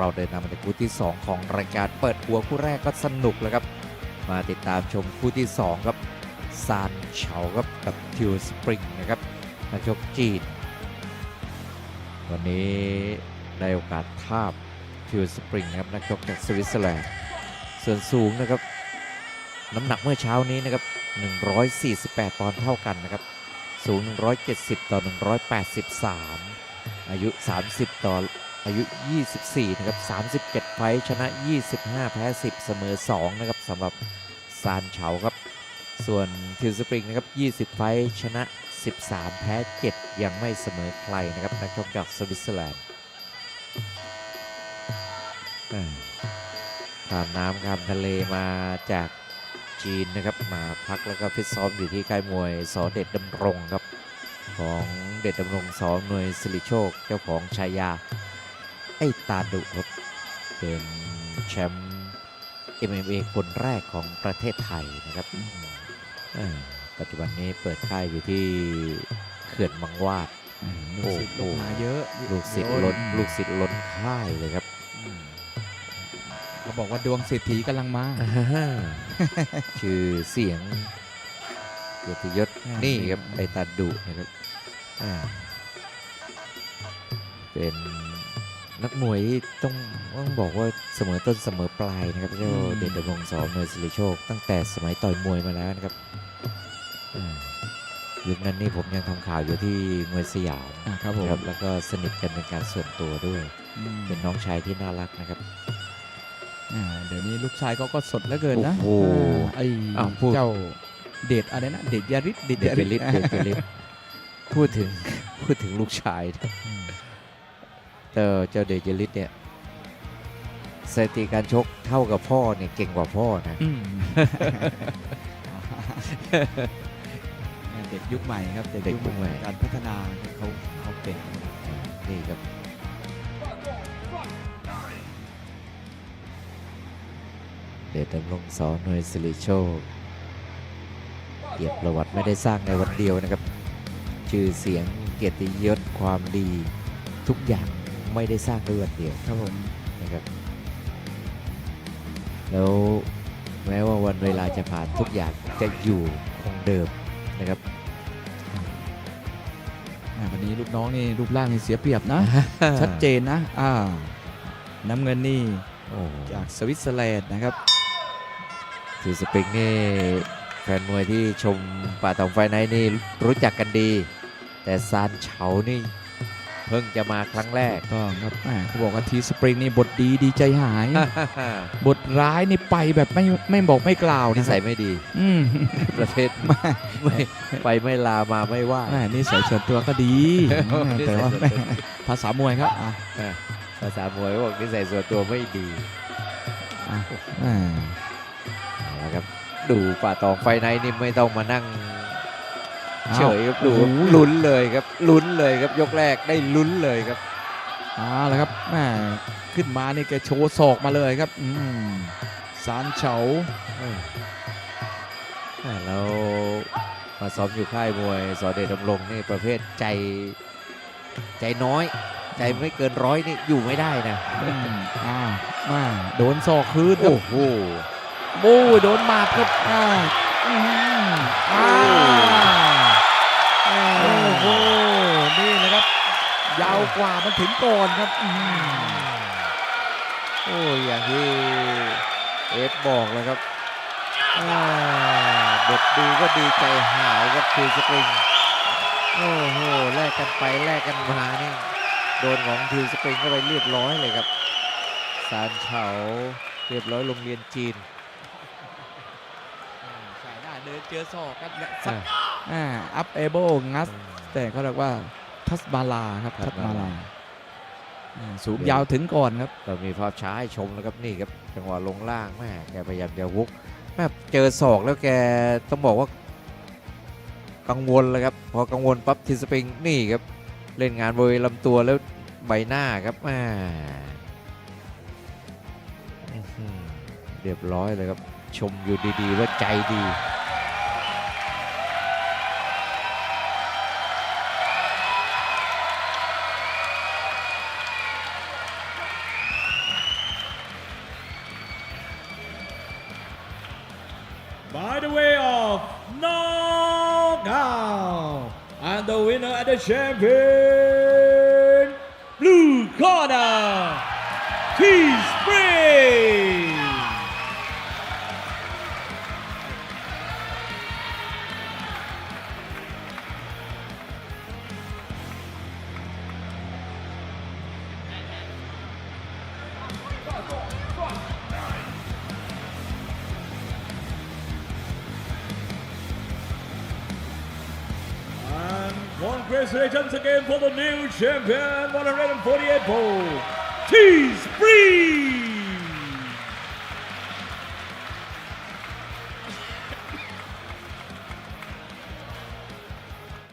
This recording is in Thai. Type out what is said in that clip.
เราเดินทางมาในคู่ที่ 2 ของรายการเปิดหัวคู่แรกก็สนุกแล้วครับ มาติดตามชมคู่ที่ 2 ครับซานเฉาครับกับทิวสปริงนะครับนักชกจีน วันนี้ได้โอกาสทาบทิวสปริงนะครับนักชกจากสวิตเซอร์แลนด์ส่วนสูงนะครับ น้ำหนักเมื่อเช้านี้นะครับ 148 ปอนด์เท่ากันนะครับ สูง 170 ต่อ 183 อายุ 30 ต่อ อายุ 24 นะครับ 37 ไฟท์ชนะ 25 แพ้ 10 เสมอ 2 นะครับสำหรับซานเฉาครับ ส่วนทิวสปริงนะครับ 20 ไฟท์ชนะ 13 แพ้ 7 ยังไม่เสมอใครนะครับนักชกจากสวิตเซอร์แลนด์อ่าข้ามน้ำข้ามทะเลมาจากจีนนะครับมาพักแล้วก็ฟิตซ้อมอยู่ที่ค่ายมวยสอเด็ดดำรงครับ ของเด็ดดำรงสองหน่วยสิริโชคเจ้าของชายา ไอ้ตาดุครับเป็นแชมป์ MMA คนแรกของประเทศไทยนะครับเอ่อปัจจุบันนี้เปิดค่ายอยู่ที่เขื่อนมังวาดลูกศิษย์โอ้ลูโหกหาเยอะ ลูกศิษย์ล้นลูกศิษย์ล้นค่ายเลยครับอืมเขาบอกว่าดวงเศรษฐีกำลังมา ชื่อเสียงเกียรติยศอ่านี่นี่ครับไอตาดุนะครับอ่าเป็น นักมวยที่ต้องต้องบอกว่าเสมอต้นเสมอปลายนะครับเจ้าเดชดำรงสอนมวยสิริโชค ตั้งแต่สมัยต่อยมวยมาแล้วนะครับอ่ายุคนั้นนี่ผมยังทำข่าวอยู่ที่มวยสยามอะครับผมนะครับแล้วก็สนิทกันเป็นการส่วนตัวด้วยอืมเป็นน้องชายที่น่ารักนะครับอ่าเดี๋ยวนี้ลูกชายเขาก็สดเหลือเกินนะโอ้โหอ่าไอ้อ้าวพูดเจ้าเดชอะไรนะเดชยาริศเดชเจลิตเดชเจลิตพูดถึงพูดถึงลูกชาย นะอืมเจ้าเจ้าเดชเจลิตเนี่ยสถิติการชกเท่ากับพ่อเนี่ยเก่งกว่าพ่อนะอืม เด็กยุคใหม่ครับเด็กยุคใหม่การพัฒนาเขาเขาเก่งนี่ครับเดชดำรงสอนหน่วยสิริโชคเกียรติประวัติไม่ได้สร้างในวันเดียวนะครับ ชื่อเสียงเกียรติยศความดีทุกอย่าง ไม่ได้สร้างด้วยวันเดียวครับผมนะครับแล้วแม้ว่าวันเวลาจะผ่านทุกอย่างจะอยู่คงเดิมนะครับอ่าวันนี้ลูกน้องนี่รูปร่างนี่เสียเปรียบนะ ชัดเจนนะอ่าน้ำเงินนี่โอ้จากสวิตเซอร์แลนด์นะครับ ทีสปริงนี่แฟนมวยที่ชมป่าตองไฟไนท์นี่รู้จักกันดี แต่ซานเฉานี่ เพิ่งจะมาครั้งแรกก็ครับแหม่เขาบอกว่าทีสปริงนี่บทดีดีใจหาย บทร้ายนี่ไปแบบไม่ไม่บอกไม่กล่าวนินะสัยไม่ดี อืมประเภทไม่ไปไม่ลามาไม่ว่า แหม่นี่ใส่ส่วนตัวก็ดีแหม่แต่ว่าแหม่ภาษามวยครับอะภาษามวยบอกนิสัยส่วนตัวไม่ดีอะแหม่เอาละครับ ดูป่าตองไฟไนท์นี่ไม่ต้องมานั่ง เฉยครับดูโอ้โหลุ้นเลยครับลุ้นเลยครับยกแรกได้ลุ้นเลยครับเอ่าแล้วครับแหม่ขึ้นมานี่แกโชว์ศอกมาเลยครับอืมสารเฉาอ่าแล้วมาซ้อมอยู่ค่ายมวยสอเดชดำรงนี่ประเภทใจใจน้อย ใจไม่เกินร้อยนี่อยู่ไม่ได้นะอืมอ่าแหม่โดนศอกคืนครับโอ้โหโอ้ยโดนหมาดครับอ่าอื้อหืออ่า กว่ามันถึงก่อนครับอื้อหือโอ้ยอย่างที่เอฟบอกเลยครับอ่าบทดีก็ดีใจหายครับทีสปริงโอ้โหแลกกันไปแลกกันมานี่โดนของทีสปริงเข้าไปเรียบร้อยเลยครับสารเฉาเรียบร้อยโรงเรียนจีนสายหน้าเดินเจอศอกครับและอ่าซัดอ่าอัพเอเบิลงัสแต่เขาเรียกว่า ทัสมาลาครับทัทัสสมามาลาลาอ่าสูงยาวถึงก่อนครับเรามีภาพช้าให้ชมแล้วครับนี่ครับจังหวะลงล่างแม่แกพยายามจะวุกแม่เจอศอกแล้วแกต้องบอกว่า กังวลเลยครับพอกังวลปั๊บทีสปริงนี่ครับเล่นงานบริเวณลำตัวแล้วใบหน้าครับแม่อื้อหือเรียบร้อยเลยครับชมอยู่ดีๆว่าใจดี by the way of knockout. And the winner and the champion, blue corner, T-Spring. Congratulations again for the new champion, 148 pound, T-Spring.